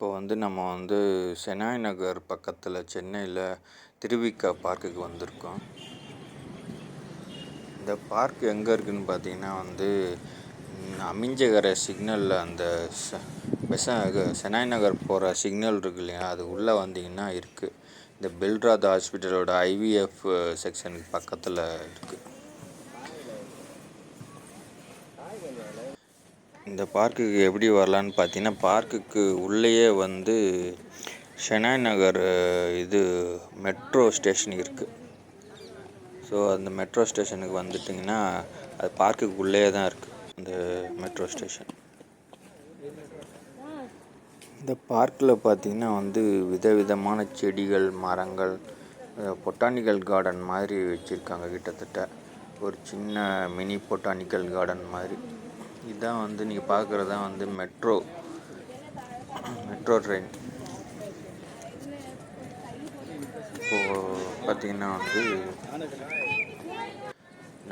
இப்போ வந்து நம்ம வந்து செனாய் நகர் பக்கத்தில் சென்னையில் திருவிக்கா பார்க்குக்கு வந்திருக்கோம். இந்த பார்க் எங்கே இருக்குதுன்னு பார்த்தீங்கன்னா வந்து ம், சிக்னலில் அந்த பெச செனாய் நகர் போகிற சிக்னல் இருக்கு இல்லையா அது உள்ளே வந்தீங்கன்னா இருக்குது இந்த பெல்ராத் ஹாஸ்பிட்டலோட ஐவிஎஃப் செக்ஷனுக்கு பக்கத்தில் இருக்குது இந்த பார்க்குக்கு எப்படி வரலான்னு பார்த்தீங்கன்னா பார்க்குக்கு உள்ளேயே வந்து ஷெனாய் நகர் இது மெட்ரோ ஸ்டேஷன் இருக்குது ஸோ அந்த மெட்ரோ ஸ்டேஷனுக்கு வந்துட்டிங்கன்னா அது பார்க்குக்கு உள்ளேயே தான் இருக்குது இந்த மெட்ரோ ஸ்டேஷன். இந்த பார்க்கில் பார்த்தீங்கன்னா வந்து விதவிதமான செடிகள் மரங்கள் பொட்டானிக்கல் கார்டன் மாதிரி வச்சுருக்காங்க கிட்டத்தட்ட. ஒரு சின்ன மினி பொட்டானிக்கல் கார்டன் மாதிரி. இதுதான் வந்து நீங்கள் பார்க்குறது தான் வந்து மெட்ரோ மெட்ரோ ட்ரெயின் இப்போது பார்த்தீங்கன்னா வந்து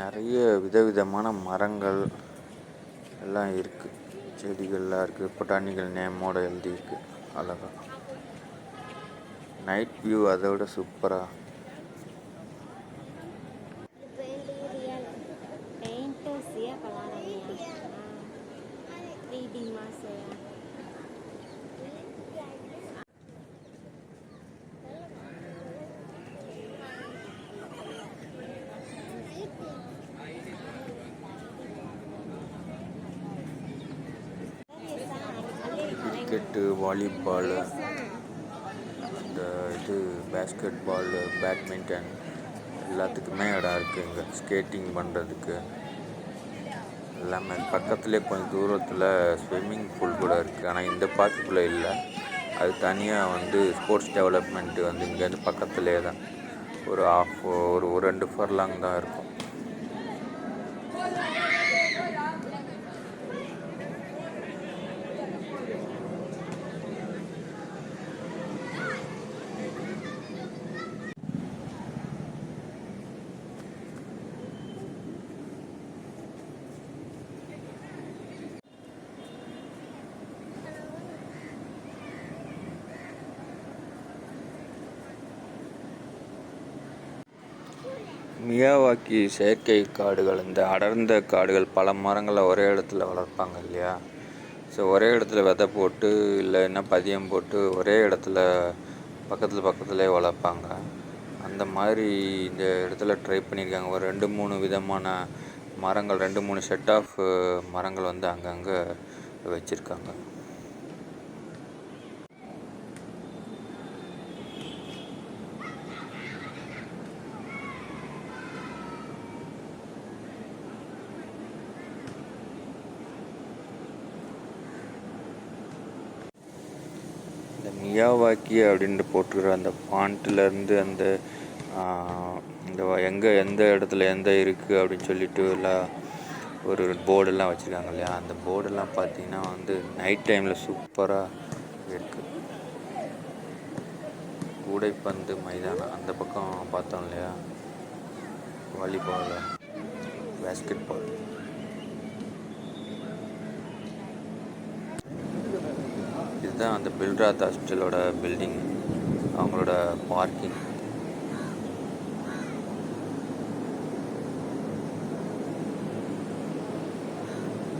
நிறைய விதவிதமான மரங்கள் எல்லாம் இருக்குது செடிகள்லாம் இருக்குது பொட்டானிக்கல் நேமோட எழுதியிருக்கு. அழகா. நைட் வியூ அதை விட சூப்பராக கிரிக்கெட்டு வாலிபாலு அந்த இது பேஸ்கெட் பாலு பேட்மிண்டன் எல்லாத்துக்குமே இடம் இருக்குது இங்கே. ஸ்கேட்டிங் பண்ணுறதுக்கு எல்லாமே பக்கத்துலேயே கொஞ்சம் தூரத்தில் ஸ்விம்மிங் பூல் கூட இருக்குது ஆனால் இந்த பார்க்குக்குள்ளே இல்லை. அது தனியாக வந்து ஸ்போர்ட்ஸ் டெவலப்மெண்ட்டு வந்து இங்கேருந்து பக்கத்துலேயே தான். ஒரு ஆஃப் ஒரு ஒரு ரெண்டு ஃபர்லாங் தான் இருக்கும். மியாவாக்கி செயற்கை காடுகள் இந்த அடர்ந்த காடுகள் பல மரங்களை ஒரே இடத்துல வளர்ப்பாங்க இல்லையா? ஸோ ஒரே இடத்துல விதை போட்டு இல்லைன்னா பதியம் போட்டு ஒரே இடத்துல பக்கத்தில் பக்கத்துலேயே வளர்ப்பாங்க. அந்த மாதிரி இந்த இடத்துல ட்ரை பண்ணியிருக்காங்க. ஒரு ரெண்டு மூணு விதமான மரங்கள் ரெண்டு மூணு செட் ஆஃப் மரங்கள் வந்து அங்கங்கே வச்சுருக்காங்க இந்த மியாவாக்கி அப்படின்ட்டு போட்டுக்கிற அந்த ஃபாண்ட்லேருந்து அந்த இந்த எங்கே எந்த இடத்துல எந்த இருக்குது அப்படின்னு சொல்லிட்டு எல்லாம் ஒரு போர்டெல்லாம் வச்சுருக்காங்க இல்லையா? அந்த போர்டெல்லாம் பார்த்தீங்கன்னா வந்து நைட் டைமில் சூப்பராக இருக்குது கூடைப்பந்து மைதானம் அந்த பக்கம் பார்த்தோம் இல்லையா? வாலிபால் பேஸ்கெட் பால் இதுதான் அந்த பில்ராத் ஹாஸ்பிட்டலோட பில்டிங் அவங்களோட பார்க்கிங்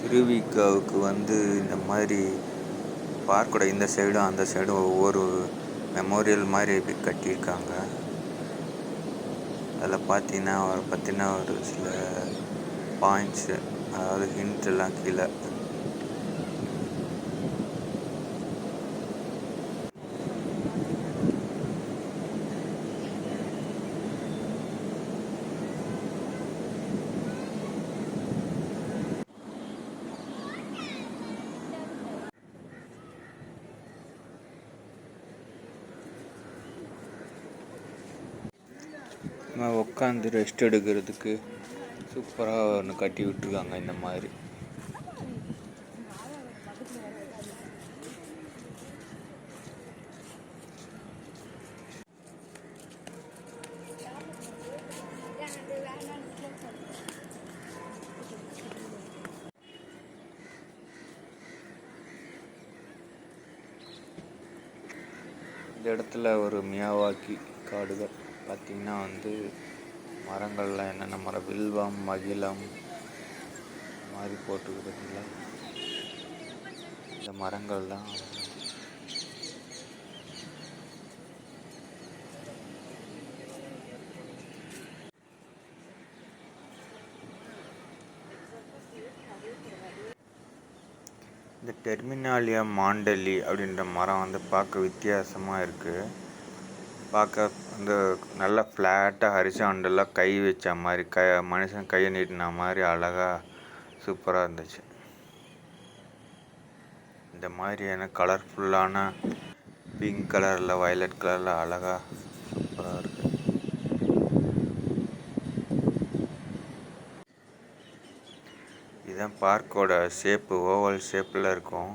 திருவிக்காவுக்கு வந்து இந்த மாதிரி பார்க்கோட இந்த சைடும் அந்த சைடும் ஒவ்வொரு மெமோரியல் மாதிரி கட்டியிருக்காங்க. அதில் பார்த்தீங்கன்னா அவரை பற்றின ஒரு சில பாயிண்ட்ஸு அதாவது ஹிண்ட் எல்லாம் கீழே நம்ம உட்காந்து ரெஸ்ட் எடுக்கிறதுக்கு சூப்பராக ஒன்று கட்டி விட்டுருக்காங்க இந்த மாதிரி. இந்த இடத்துல ஒரு மியாவாக்கி காடுகள். பார்த்திங்கன்னா வந்து மரங்கள்லாம் என்னென்ன மரம்? வில்வம் மகிழம் இந்த மாதிரி போட்டுருக்கு பார்த்தீங்களா? இந்த மரங்கள்லாம் இந்த டெர்மினாலியா மாண்டலி அப்படின்ற மரம் வந்து பார்க்க வித்தியாசமாக இருக்குது பார்க்க வந்து நல்லா ஃப்ளாட்டாக ஹரிசாண்டலாக கை வச்ச மாதிரி க மனுஷன் கையை நீட்டின மாதிரி அழகாக சூப்பராக இருந்துச்சு. இந்த மாதிரியான கலர்ஃபுல்லான பிங்க் கலரில் வயலட் கலரில் அழகாக சூப்பராக இருக்குது இதுதான் பார்க்கோட ஷேப்பு ஓவல் ஷேப்பில் இருக்கும்.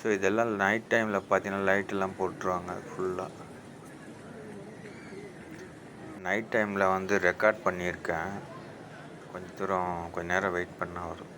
ஸோ இதெல்லாம் நைட் டைமில் பார்த்தீங்கன்னா லைட்டெல்லாம் போட்டுருவாங்க ஃபுல்லாக நைட் டைமில் வந்து ரெக்கார்ட் பண்ணியிருக்கேன். கொஞ்ச தூரம் கொஞ்ச நேரம் வெயிட் பண்ணால் வரும்.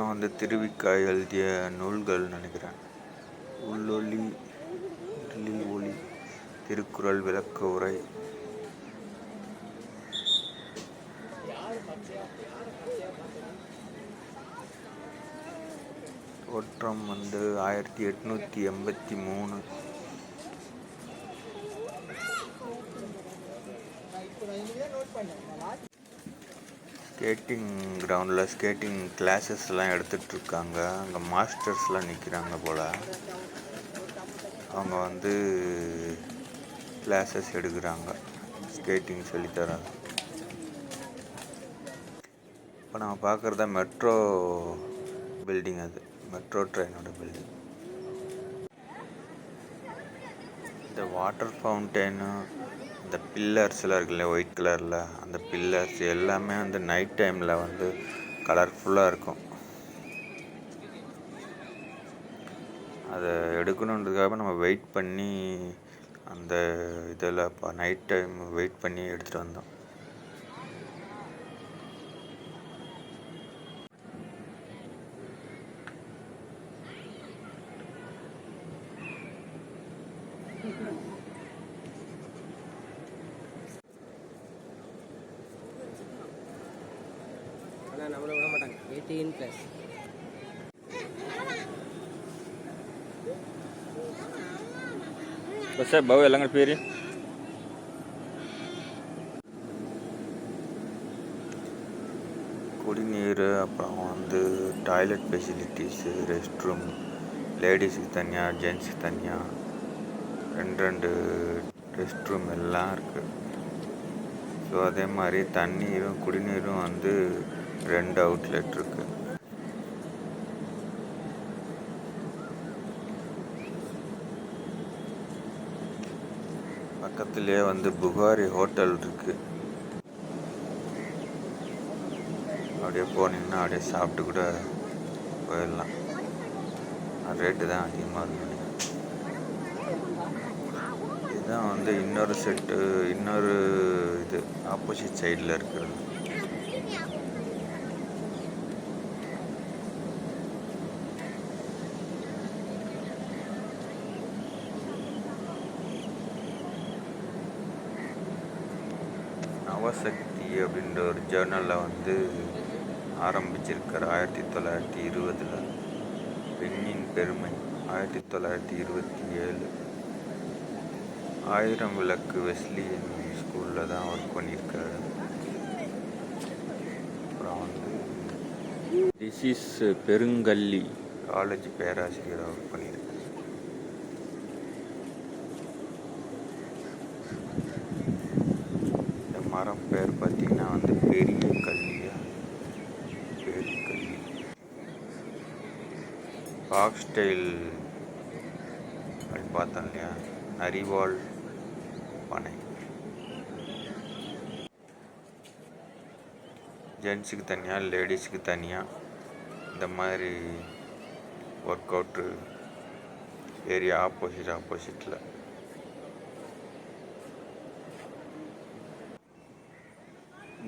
இதெல்லாம் வந்து திருவிக்கா எழுதிய நூல்கள் நினைக்கிறேன். உள்ளொளி ஒளி திருக்குறள் விளக்க உரை. தோற்றம் வந்து ஆயிரத்தி எட்நூற்றி எண்பத்தி மூணு. ஸ்கேட்டிங் கிரவுண்டில் ஸ்கேட்டிங் கிளாஸஸ்லாம் எடுத்துகிட்ருக்காங்க அங்கே மாஸ்டர்ஸ்லாம் நிற்கிறாங்க போல். அவங்க வந்து கிளாஸஸ் எடுக்கிறாங்க. ஸ்கேட்டிங் சொல்லித்தராங்க இப்போ நம்ம பார்க்குறத மெட்ரோ பில்டிங் அது. மெட்ரோ ட்ரெயினோட பில்டிங் இந்த வாட்டர் ஃபவுண்டெயினும் இந்த பில்லர்ஸ்லாம் இருக்குல்ல ஒயிட் கலரில் அந்த பில்லர்ஸ் எல்லாமே வந்து நைட் டைமில் வந்து கலர்ஃபுல்லாக இருக்கும். அதை எடுக்கணுன்றதுக்காக நம்ம வெயிட் பண்ணி அந்த இதில் இப்போ நைட் டைம் வெயிட் பண்ணி எடுத்துகிட்டு வந்தோம். ಬಸ್ಸೇ ಬಾವು ಎಲ್ಲ ಪೇರಿ குடிநீர் அப்புறம் வந்து டாய்லெட் ஃபெசிலிட்டிஸு ரெஸ்ட் ரூம் லேடிஸுக்கு தனியாக ஜென்ஸுக்கு தனியாக ரெண்டு ரெண்டு ரெஸ்ட் ரூம் எல்லாம் இருக்குது ஸோ அதே மாதிரி தண்ணீரும் குடிநீரும் வந்து ரெண்டு அவுட்லெட் இருக்குது பக்கத்துலேயே வந்து புகாரி ஹோட்டல் இருக்குது அப்படியே போனீங்கன்னா அப்படியே சாப்பிட்டு கூட போயிடலாம். ரேட்டு தான் அதிகமாக இருக்கும் இதுதான் வந்து இன்னொரு செட்டு இன்னொரு இது ஆப்போசிட் சைடில் இருக்கிறது. நவசக்தி அப்படின்ற ஒரு ஜேர்னலில் வந்து ஆரம்பிச்சிருக்கார். ஆயிரத்தி தொள்ளாயிரத்தி இருபதில். பெண்ணின் பெருமை. ஆயிரத்தி தொள்ளாயிரத்தி இருபத்தி ஏழு. ஆயிரம் விளக்கு வெஸ்லியன் ஸ்கூலில் தான் ஒர்க் பண்ணியிருக்காரு. அப்புறம் வந்து டிசீஸ் பெருங்கல்லி. காலேஜ் பேராசிரியராக ஒர்க் பண்ணியிருக்காரு. பாக் ஸ்டைல் அப்படி பார்த்தோம் இல்லையா? அரிவாள் பனை ஜென்ஸுக்கு தனியாக லேடிஸுக்கு தனியாக இந்த மாதிரி ஒர்க் அவுட்டு ஏரியா ஆப்போசிட் ஆப்போசிட்டில்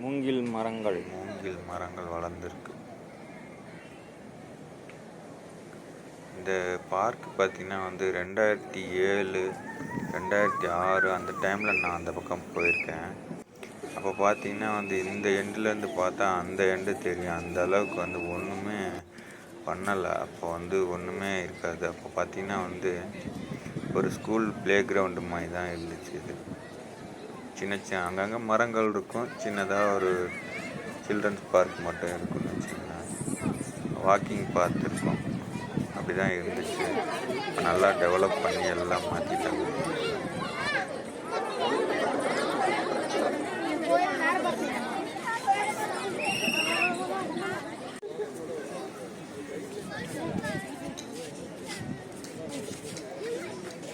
மூங்கில் மரங்கள். மூங்கில் மரங்கள் வளர்ந்துருக்கு. இந்த பார்க் பார்த்திங்கன்னா வந்து ரெண்டாயிரத்தி ஏழு ரெண்டாயிரத்தி ஆறு அந்த டைமில் நான் அந்த பக்கம் போயிருக்கேன். அப்போ பார்த்தீங்கன்னா வந்து இந்த எண்ட்லேருந்து பார்த்தா அந்த எண்டு தெரியும். அந்த அளவுக்கு வந்து ஒன்றுமே பண்ணலை. அப்போ வந்து ஒன்றுமே இருக்காது. அப்போ பார்த்தீங்கன்னா வந்து ஒரு ஸ்கூல் ப்ளே கிரவுண்டு மாதிரி தான் இருந்துச்சு இது. சின்ன சின்ன அங்கங்கே மரங்கள் இருக்கும். சின்னதாக ஒரு சில்ட்ரன்ஸ் பார்க் மட்டும் இருக்கும்னு வச்சுக்கோங்களேன். வாக்கிங் பார்த்துருக்கோம் அப்படி தான் இருந்துச்சு. நல்லா டெவலப் பண்ணி எல்லாம் மாற்றிட்டாங்க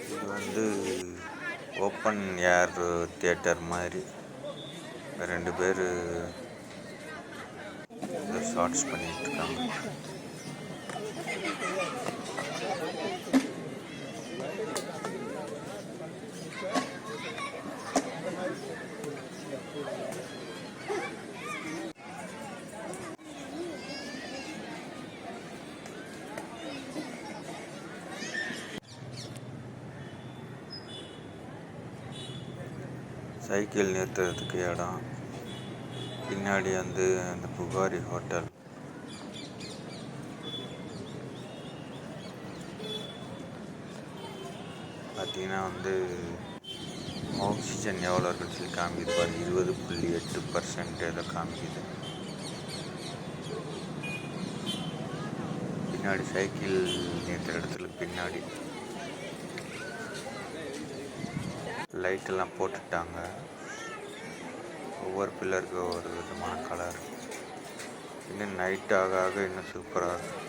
இது வந்து ஓப்பன் ஏர் தியேட்டர் மாதிரி. ரெண்டு பேர் ஷார்ட்ஸ் பண்ணிட்டு சைக்கிள் நிறுத்துறதுக்கு இடம். பின்னாடி வந்து அந்த புகாரி ஹோட்டல். பார்த்தீங்கன்னா வந்து ஆக்சிஜன் எவ்வளோ இருக்குன்னு சொல்லி காமிக்குது இருபது புள்ளி எட்டு பர்சன்ட் ஏதோ காமிக்குது. பின்னாடி சைக்கிள் நிறுத்துற இடத்துல பின்னாடி. லைட்டெல்லாம் போட்டுட்டாங்க. ஒவ்வொரு பில்லருக்கு ஒவ்வொரு விதமான கலர் இன்னும் நைட் ஆக ஆக இன்னும் சூப்பராக இருக்கும்.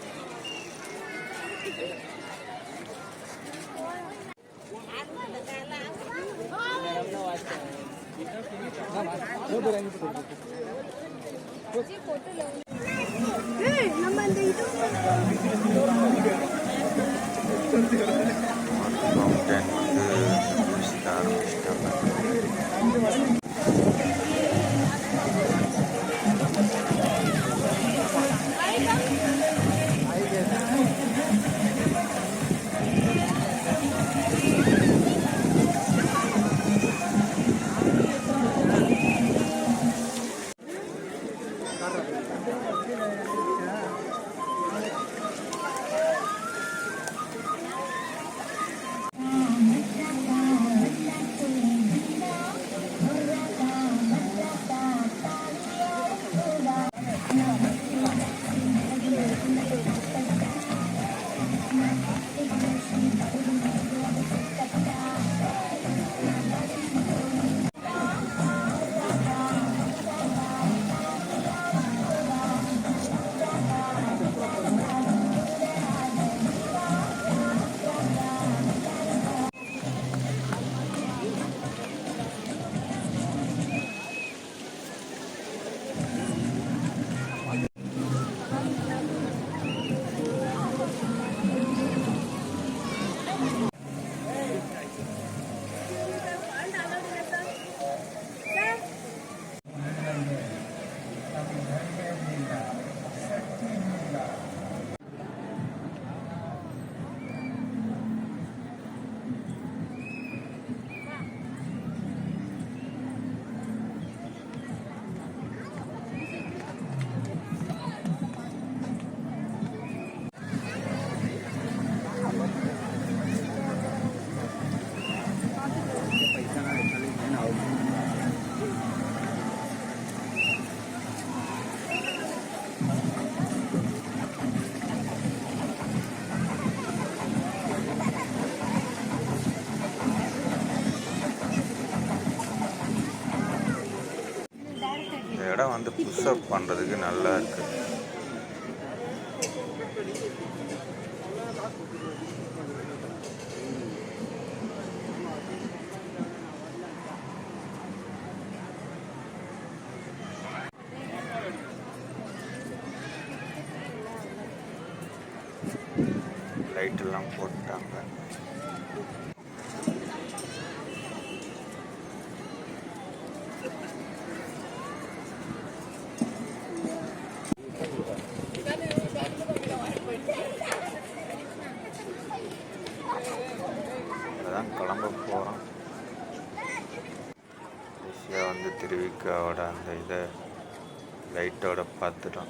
புஷ்அப் பண்ணுறதுக்கு நல்லா இருக்கு. லைட் எல்லாம் வந்து திருவிக்காவோட அந்த இதை லைட்டோட பார்த்துட்டோம்.